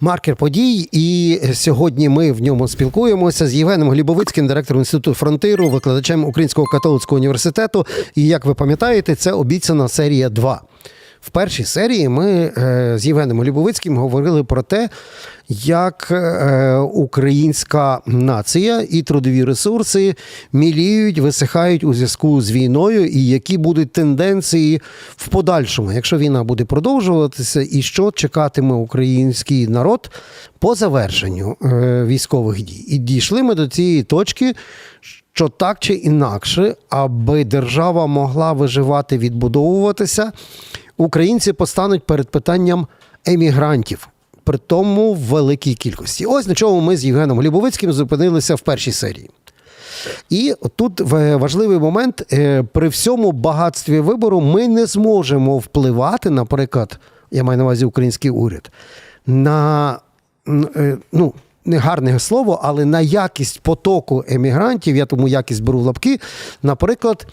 маркер подій. І сьогодні ми в ньому спілкуємося з Євгеном Глібовицьким, директором інституту фронтиру, викладачем Українського католицького університету. І як ви пам'ятаєте, це обіцяна серія 2. В першій серії ми е, з Євгеном Глібовицьким говорили про те, як е, українська нація і трудові ресурси міліють, висихають у зв'язку з війною, і які будуть тенденції в подальшому, якщо війна буде продовжуватися, і що чекатиме український народ по завершенню е, військових дій. І дійшли ми до цієї точки. Що так чи інакше, аби держава могла виживати, відбудовуватися, українці постануть перед питанням емігрантів, при тому в великій кількості. Ось на чому ми з Євгеном Глібовицьким зупинилися в першій серії. І тут важливий момент: е, при всьому багатстві вибору ми не зможемо впливати, наприклад, я маю на увазі український уряд, на е, ну. Не гарне слово, але на якість потоку емігрантів, я тому якість беру в лапки. Наприклад,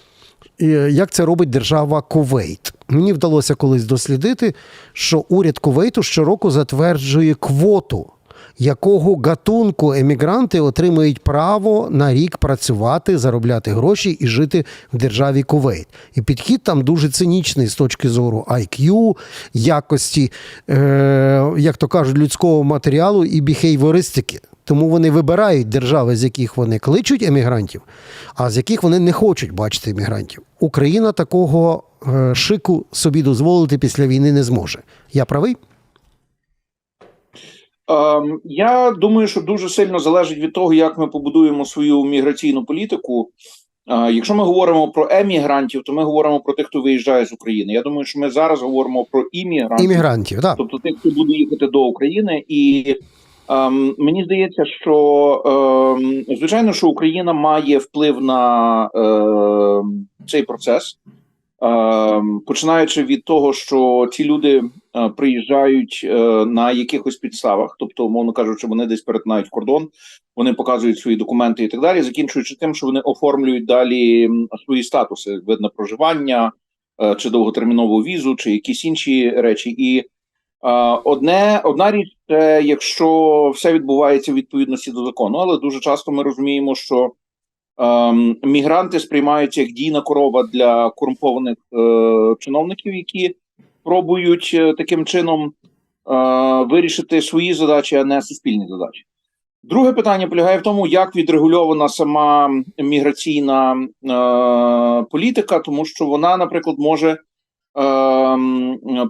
е, як це робить держава Кувейт. Мені вдалося колись дослідити, що уряд Кувейту щороку затверджує квоту, якого гатунку емігранти отримують право на рік працювати, заробляти гроші і жити в державі Кувейт. І підхід там дуже цинічний з точки зору IQ, якості, е, як то кажуть, людського матеріалу і біхейвористики. Тому вони вибирають держави, з яких вони кличуть емігрантів, а з яких вони не хочуть бачити емігрантів. Україна такого е, шику собі дозволити після війни не зможе. Я правий? Ем, я думаю, що дуже сильно залежить від того, як ми побудуємо свою міграційну політику. Е, якщо ми говоримо про емігрантів, то ми говоримо про тих, хто виїжджає з України. Я думаю, що ми зараз говоримо про іммігрантів, Іммігрантів, так. тобто тих, хто буде їхати до України, і ем, мені здається, що ем, звичайно, що Україна має вплив на ем, цей процес. Ем, починаючи від того, що ці люди е, приїжджають е, на якихось підставах, тобто, умовно кажучи, вони десь перетинають кордон, вони показують свої документи і так далі, закінчуючи тим, що вони оформлюють далі свої статуси, вид на проживання е, чи довготермінову візу, чи якісь інші речі. І одне одна річ, це якщо все відбувається в відповідності до закону, але дуже часто ми розуміємо, що Ем, мігранти сприймаються як дійна корова для корумпованих е, чиновників, які пробують е, таким чином е, вирішити свої задачі, а не суспільні задачі. Друге питання полягає в тому, як відрегульована сама міграційна е, політика, тому що вона, наприклад, може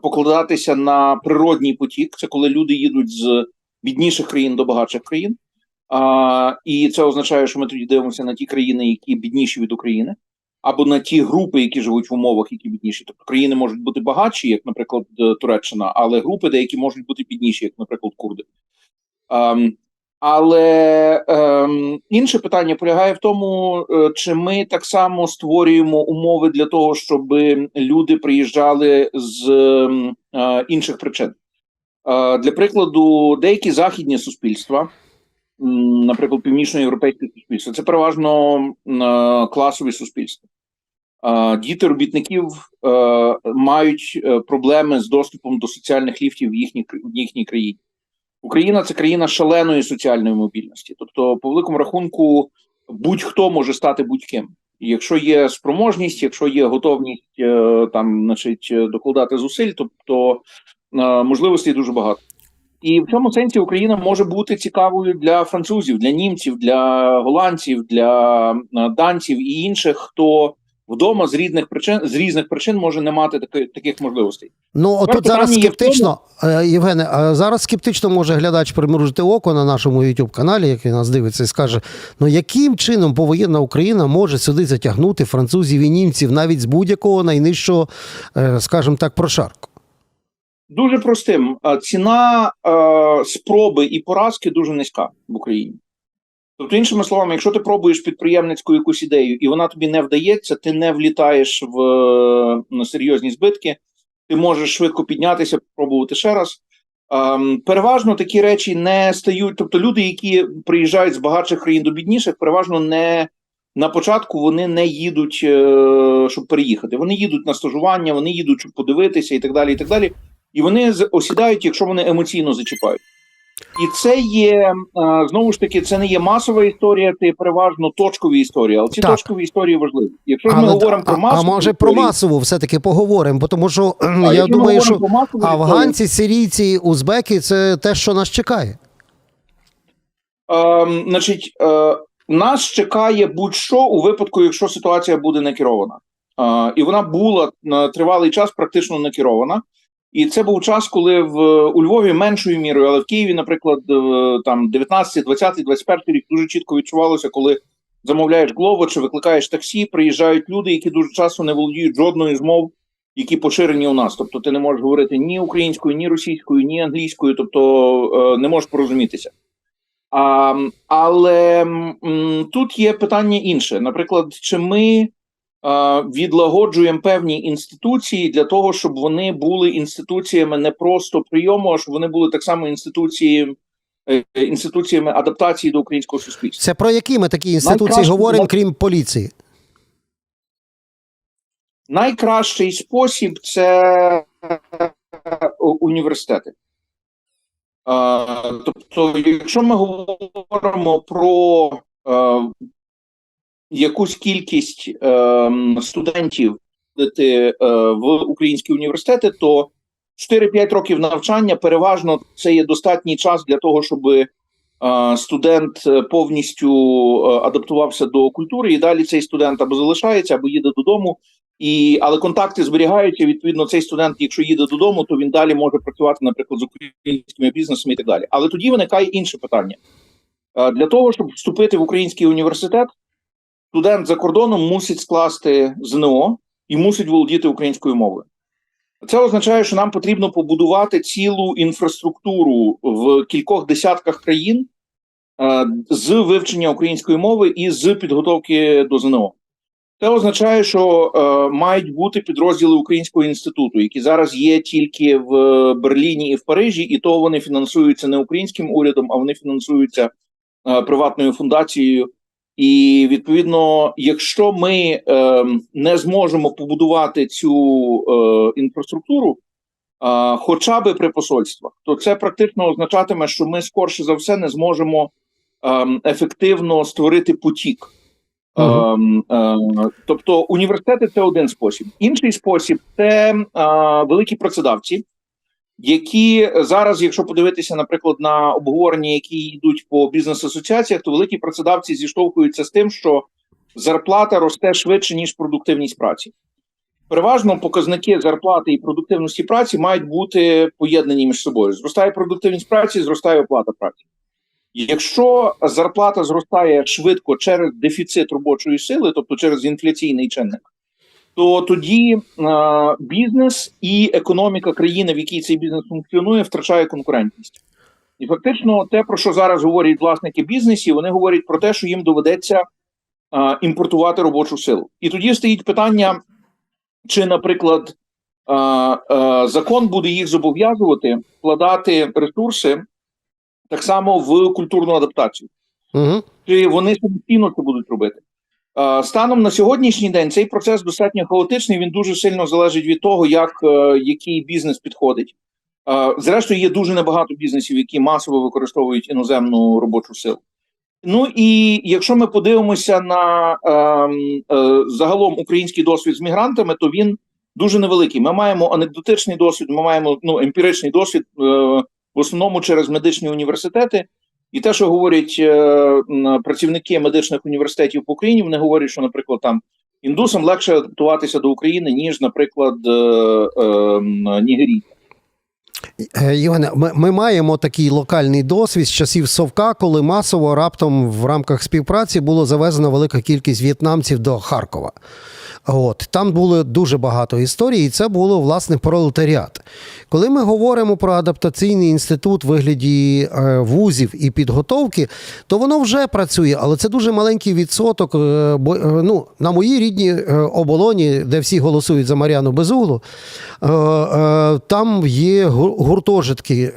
покладатися на природній потік. Це коли люди їдуть з бідніших країн до багатших країн. А, і це означає, що ми тоді дивимося на ті країни, які бідніші від України, або на ті групи, які живуть в умовах, які бідніші. Тобто країни можуть бути багатші, як, наприклад, е, Туреччина, але групи деякі можуть бути бідніші, як, наприклад, курди. Але ем, інше питання полягає в тому, е, чи ми так само створюємо умови для того, щоб люди приїжджали з ем, е, інших причин. Е, для прикладу, деякі західні суспільства наприклад, північноєвропейське суспільство. Це переважно е, класові суспільства. Е, Діти робітників е, мають е, проблеми з доступом до соціальних ліфтів в їхній, в їхній країні. Україна це країна шаленої соціальної мобільності. Тобто, по великому рахунку, будь-хто може стати будь-ким. Якщо є спроможність, якщо є готовність е, там, значить, докладати зусиль, то, то е, можливостей дуже багато. І в цьому сенсі Україна може бути цікавою для французів, для німців, для голландців, для е, данців і інших, хто вдома з різних причин з різних причин може не мати таки, таких можливостей. Ну, от тут зараз скептично, е, Євгене, а зараз скептично може глядач примружити око на нашому youtube каналі, який нас дивиться, і скаже: ну яким чином повоєнна Україна може сюди затягнути французів і німців навіть з будь-якого найнижчого, е, скажімо так, прошарку? Дуже простим Е, ціна е, спроби і поразки дуже низька в Україні. Тобто, іншими словами, якщо ти пробуєш підприємницьку якусь ідею, і вона тобі не вдається, ти не влітаєш в на серйозні збитки, ти можеш швидко піднятися, пробувати ще раз. Ем, переважно такі речі не стають. Тобто, люди, які приїжджають з багатших країн до бідніших, переважно не на початку вони не їдуть, е, щоб переїхати. Вони їдуть на стажування, вони їдуть, щоб подивитися і так далі. І так далі. І вони осідають, якщо вони емоційно зачіпають. І це є е, знову ж таки, це не є масова історія, це є переважно точкові історії. Але ці Так. точкові історії важливі. Якщо ж ми Але- говоримо про масову а може про масову все-таки поговоримо, бо тому що а я думаю, що історію, афганці, сирійці, узбеки це те, що нас чекає. Ем, значить, е, нас чекає будь-що у випадку, якщо ситуація буде не керована. Е, і вона була на тривалий час практично не керована. І це був час, коли в у Львові меншою мірою, але в Києві, наприклад, е, там 19, 20, 21 рік дуже чітко відчувалося, коли замовляєш Глово чи викликаєш таксі, приїжджають люди, які дуже часто не володіють жодною з мов, які поширені у нас. Тобто, ти не можеш говорити ні українською, ні російською, ні англійською, тобто е, не можеш порозумітися. А, але м, тут є питання інше. Наприклад, чи ми відлагоджуємо певні інституції для того, щоб вони були інституціями не просто прийому, а щоб вони були так само інституції, е, інституціями адаптації до українського суспільства. Це про які ми такі інституції Найкраще говоримо, крім поліції? Найкращий спосіб це е, університети. Тобто, якщо ми говоримо про е, якусь кількість е, студентів е, в українські університети, то 4-5 років навчання переважно це є достатній час для того, щоб е, студент е, повністю адаптувався до культури, і далі цей студент або залишається, або їде додому. І але контакти зберігаються. Відповідно, цей студент, якщо їде додому, то він далі може працювати, наприклад, з українськими бізнесами і так далі. Але тоді виникає інше питання для того, щоб вступити в український університет, студент за кордоном мусить скласти ЗНО і мусить володіти українською мовою. Це означає, що нам потрібно побудувати цілу інфраструктуру в кількох десятках країн е, з вивчення української мови і з підготовки до ЗНО. Це означає, що е, мають бути підрозділи Українського інституту, які зараз є тільки в Берліні і в Парижі, і то вони фінансуються не українським урядом, а вони фінансуються е, приватною фундацією. І відповідно, якщо ми е, не зможемо побудувати цю е, інфраструктуру, е, хоча би при посольствах, то це практично означатиме, що ми скорше за все не зможемо е, ефективно створити потік. Мгм. Е, е, тобто університети це один спосіб. Інший спосіб це е, великі працедавці, які зараз, якщо подивитися, наприклад, на обговорення, які йдуть по бізнес-асоціаціях, то великі працедавці зіштовхуються з тим, що зарплата росте швидше ніж продуктивність праці. Переважно показники зарплати і продуктивності праці мають бути поєднані між собою. Зростає продуктивність праці, зростає оплата праці. Якщо зарплата зростає швидко через дефіцит робочої сили, тобто через інфляційний чинник, то тоді е, бізнес і економіка країни, в якій цей бізнес функціонує, втрачає конкурентність. І фактично, те, про що зараз говорять власники бізнесів, вони говорять про те, що їм доведеться е, імпортувати робочу силу. І тоді стоїть питання, чи, наприклад, е, е, закон буде їх зобов'язувати вкладати ресурси так само в культурну адаптацію Угу. чи вони самостійно це будуть робити. Е, Станом на сьогоднішній день цей процес достатньо хаотичний. Він дуже сильно залежить від того, як е, який бізнес підходить. Е, Зрештою, є дуже небагато бізнесів, які масово використовують іноземну робочу силу. Ну і якщо ми подивимося на ем, е, загалом український досвід з мігрантами, то він дуже невеликий. Ми маємо анекдотичний досвід, ми маємо ну, емпіричний досвід е, в основному через медичні університети. І те, що говорять е, працівники медичних університетів по Україні, вони говорять, що, наприклад, там індусам легше адаптуватися до України, ніж, наприклад, е, е. Е, ми, ми маємо такий локальний досвід з часів Совка, коли масово раптом в рамках співпраці було завезено велика кількість в'єтнамців до Харкова. От там було дуже багато історій, і це було власне пролетаріат. Коли ми говоримо про адаптаційний інститут вигляді е, вузів і підготовки, то воно вже працює, але це дуже маленький відсоток. е, бо е, ну, на моїй рідній оболоні, де всі голосують за Мар'яну Безуглу, там є гу- гуртожитки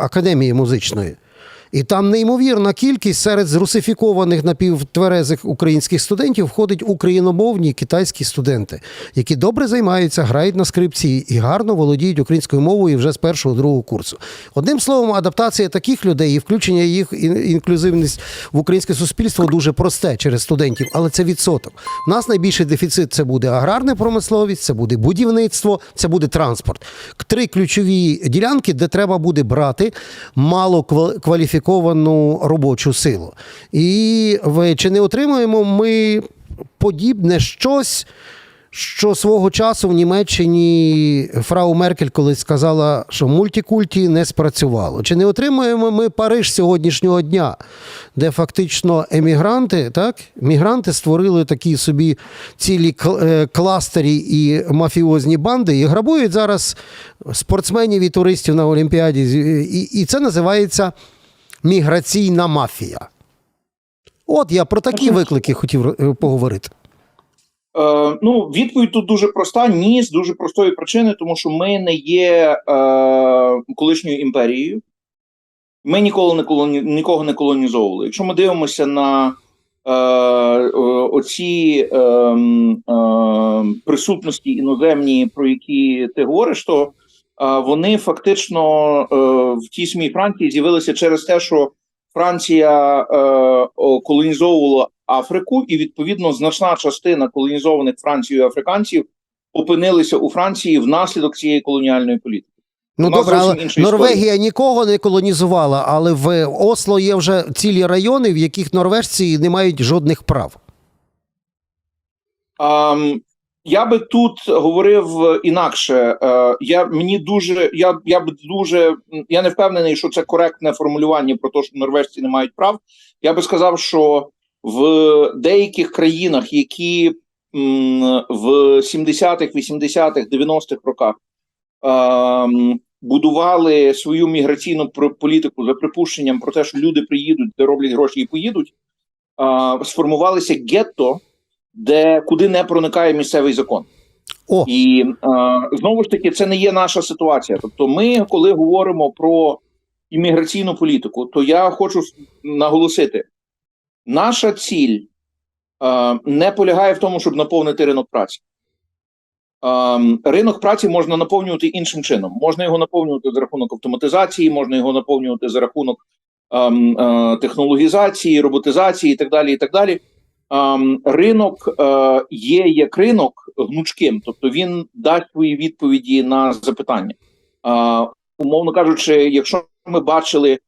академії музичної. І там неймовірна кількість серед зрусифікованих напівтверезих українських студентів входить україномовні китайські студенти, які добре займаються, грають на скрипці і гарно володіють українською мовою вже з першого другого курсу. Одним словом, адаптація таких людей і включення їх інклюзивність в українське суспільство дуже просте через студентів, але це відсоток. У нас найбільший дефіцит це буде аграрна промисловість, це буде будівництво, це буде транспорт. Три ключові ділянки, де треба буде брати мало ква- кваліфіковану робочу силу. І чи не отримуємо ми подібне щось? Що свого часу в Німеччині фрау Меркель колись сказала, що мультикульті не спрацювало. Чи не отримуємо ми Париж сьогоднішнього дня, де фактично емігранти, так, мігранти створили такі собі цілі е, кластері і мафіозні банди і грабують зараз спортсменів і туристів на Олімпіаді. І це називається міграційна мафія. От я про такі виклики хотів е, поговорити. Е, ну, відповідь тут дуже проста. Ні, з дуже простої причини, тому що ми не є е, колишньою імперією. Ми ніколи не колоні... нікого не колонізовували. Якщо ми дивимося на е, оці е, е, присутності іноземні, про які ти говориш, то вони фактично е, в тій самій Франції з'явилися через те, що Франція е, колонізовувала Африку, і відповідно значна частина колонізованих Францією африканців опинилися у Франції внаслідок цієї колоніальної політики. Ну добре, але Норвегія нікого не колонізувала, але в Осло є вже цілі райони, в яких норвежці не мають жодних прав. Ам, я би тут говорив інакше. Е, я мені дуже я, я б дуже я не впевнений, що це коректне формулювання про те, що норвежці не мають прав. Я би сказав, що в деяких країнах, які в 70-х, 80-х, 90-х роках ем, будували свою міграційну політику за припущенням про те, що люди приїдуть, де роблять гроші і поїдуть, е, сформувалися гетто, де куди не проникає місцевий закон. О, І е, знову ж таки, це не є наша ситуація. Тобто, ми, коли говоримо про імміграційну політику, то я хочу наголосити: наша ціль е, не полягає в тому, щоб наповнити ринок праці. Е, ринок праці можна наповнювати іншим чином. Можна його наповнювати за рахунок автоматизації, можна його наповнювати за рахунок ем, е, технологізації, роботизації і так далі. І так далі. Ем, ринок е, є як ринок гнучким, тобто він дасть свої відповіді на запитання. Е, умовно кажучи, якщо ми бачили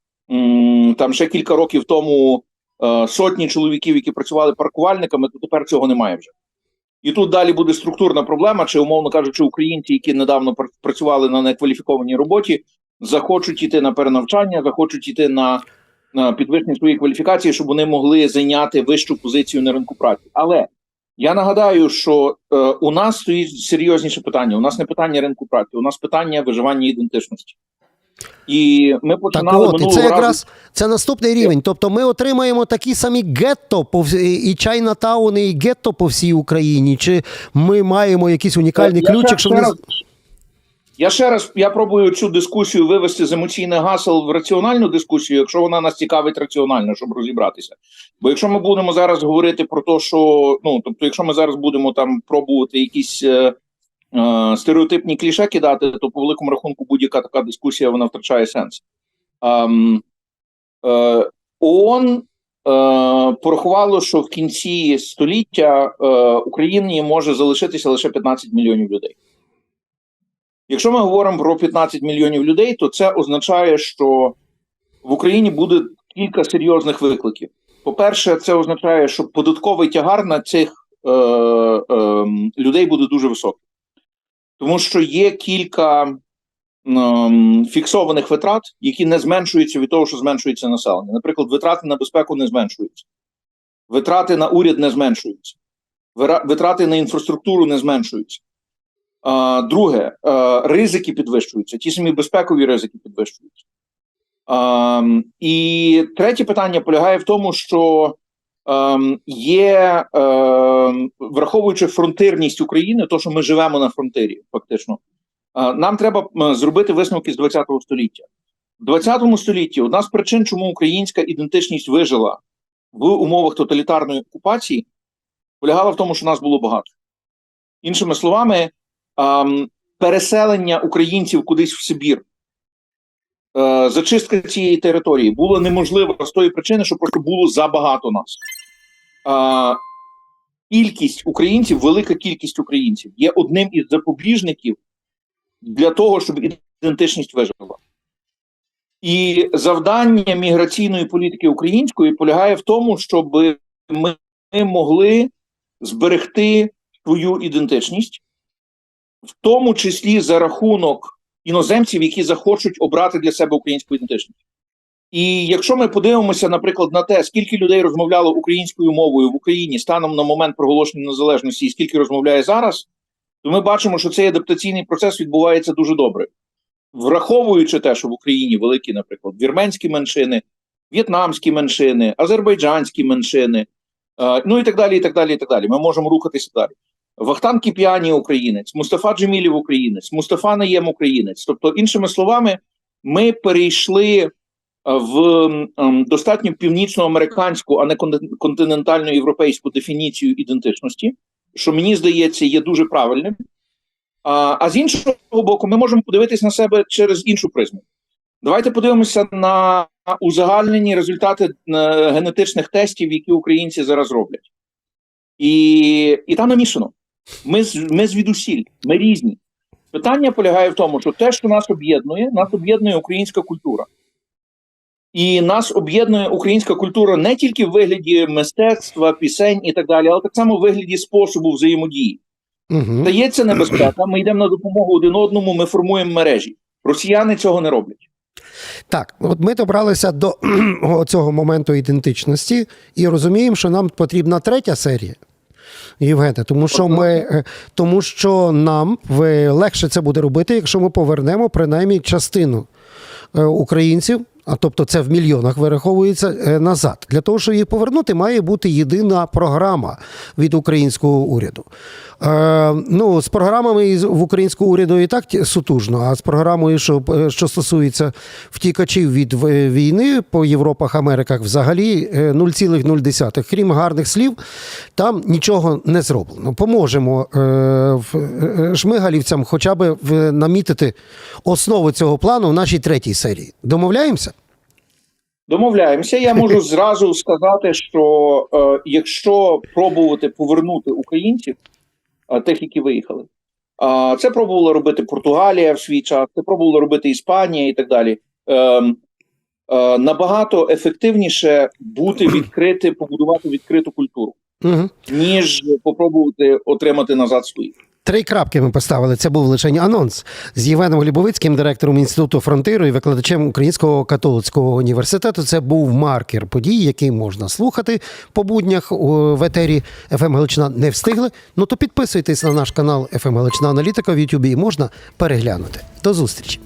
там ще кілька років тому е, сотні чоловіків, які працювали паркувальниками, то тепер цього немає вже. І тут далі буде структурна проблема, чи умовно кажучи, українці, які недавно пр- працювали на некваліфікованій роботі, захочуть йти на перенавчання, захочуть на, на підвищення своєї кваліфікації, щоб вони могли зайняти вищу позицію на ринку праці. Але я нагадаю, що е, у нас стоїть серйозніше питання. У нас не питання ринку праці, у нас питання виживання ідентичності. І ми так от, і це разу. якраз це наступний рівень. Тобто ми отримаємо такі самі гетто по вс- і Чайнатауни, і гетто по всій Україні. Чи ми маємо якийсь унікальний Я ключик, раз- Я ще раз я пробую цю дискусію вивести з емоційних гасел в раціональну дискусію, якщо вона нас цікавить раціонально, щоб розібратися. Бо якщо ми будемо зараз говорити про те, що ну тобто, якщо ми зараз будемо там пробувати якісь е, е, стереотипні кліше кидати, то по великому рахунку будь-яка така дискусія вона втрачає сенс. Ем, е, ООН е, порахувало, що в кінці століття е, Україні може залишитися лише 15 мільйонів людей. Якщо ми говоримо про 15 мільйонів людей, то це означає, що в Україні буде кілька серйозних викликів. По-перше, це означає, що податковий тягар на цих е, е, людей буде дуже високий, тому що є кілька ем, фіксованих витрат, які не зменшуються від того, що зменшується населення. Наприклад, витрати на безпеку не зменшуються, витрати на уряд не зменшуються, витрати на інфраструктуру не зменшуються. Друге, е, ризики підвищуються, ті самі безпекові ризики підвищуються. І третє питання полягає в тому, що ем, є, ем, враховуючи фронтирність України, то що ми живемо на фронтирі, фактично, е, нам треба зробити висновки з 20 століття. в 20 столітті одна з причин, чому українська ідентичність вижила в умовах тоталітарної окупації, полягала в тому, що нас було багато. Іншими словами, переселення українців кудись в Сибір, е, зачистка цієї території було неможливо з тої причини, що просто було забагато нас. Е, кількість українців, велика кількість українців є одним із запобіжників для того, щоб ідентичність вижила. І завдання міграційної політики української полягає в тому, щоб ми могли зберегти свою ідентичність, в тому числі за рахунок іноземців, які захочуть обрати для себе українську ідентичність. І якщо ми подивимося, наприклад, на те, скільки людей розмовляло українською мовою в Україні станом на момент проголошення незалежності, і скільки розмовляє зараз, то ми бачимо, що цей адаптаційний процес відбувається дуже добре, враховуючи те, що в Україні великі, наприклад, вірменські меншини, в'єтнамські меншини, азербайджанські меншини, ну і так далі. і так далі, і так далі. Ми можемо рухатися далі. Вахтан Кіпіані українець, Мустафа Джемілів українець, Мустафа Наєм українець. Тобто, іншими словами, ми перейшли е, в ем, достатньо північноамериканську, а не контин- континентально-європейську дефініцію ідентичності, що мені здається є дуже правильним. А, а з іншого боку, ми можемо подивитись на себе через іншу призму. Давайте подивимося на узагальнені результати е, генетичних тестів, які українці зараз роблять. І, і там намішано. Ми, з- ми звідусіль, ми різні. Питання полягає в тому, що те, що нас об'єднує, нас об'єднує українська культура. І нас об'єднує українська культура не тільки в вигляді мистецтва, пісень і так далі, але так само в вигляді способу взаємодії. Угу. Небезпека, ми йдемо на допомогу один одному, ми формуємо мережі. Росіяни цього не роблять. Так, от ми добралися до цього моменту ідентичності і розуміємо, що нам потрібна третя серія. Євгене, тому що ми е, тому що нам легше це буде робити, якщо ми повернемо принаймні частину е, українців, а тобто це в мільйонах вираховується е, назад. Для того, щоб її повернути, має бути єдина програма від українського уряду. Е, ну, з програмами в українського уряду і так сутужно, а з програмою, що, е, що стосується втікачів від війни по Європах, Америках, взагалі е, 0,0. Крім гарних слів, там нічого не зроблено. Поможемо е, е, шмигалівцям хоча б намітити основу цього плану в нашій третій серії. Домовляємося? Домовляємося. Я можу зразу сказати, що е, якщо пробувати повернути українців, е, тих, які виїхали, е, це пробувала робити Португалія в свій час, це пробувала робити Іспанія і так далі. Е, е, набагато ефективніше бути відкрити, побудувати відкриту культуру, ніж попробувати отримати назад своїх. Три крапки ми поставили. Це був лише анонс з Євгеном Глібовицьким, директором інституту фронтиру і викладачем Українського католицького університету. Це був маркер подій, який можна слухати по буднях у- етері «ФМ Галичина». Не встигли? Ну то підписуйтесь на наш канал «ФМ Галичина Аналітика в Ютубі і можна переглянути. До зустрічі.